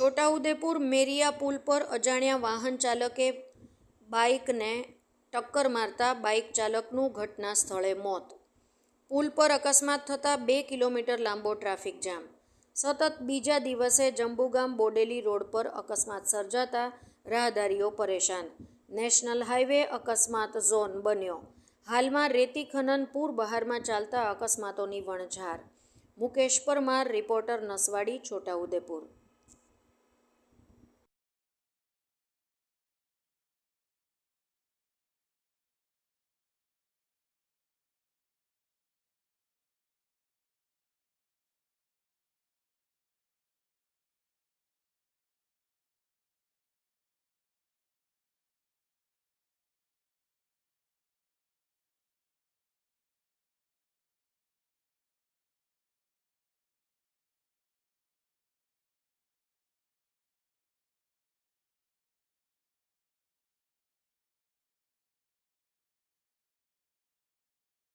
છોટાઉદેપુર મેરિયા પુલ પર અજાણ્યા વાહન ચાલકે બાઇકને ટક્કર મારતા બાઇક ચાલકનું ઘટના સ્થળે મોત. પુલ પર અકસ્માત થતાં બે કિલોમીટર લાંબો ટ્રાફિક જામ. સતત બીજા દિવસે જંબુગામ બોડેલી રોડ પર અકસ્માત સર્જાતા રાહદારીઓ પરેશાન. નેશનલ હાઈવે અકસ્માત ઝોન બન્યો. હાલમાં રેતી ખનન પૂર બહારમાં ચાલતા અકસ્માતોની વણઝાર. મુકેશ પરમાર, રિપોર્ટર નસવાડી, છોટાઉદેપુર.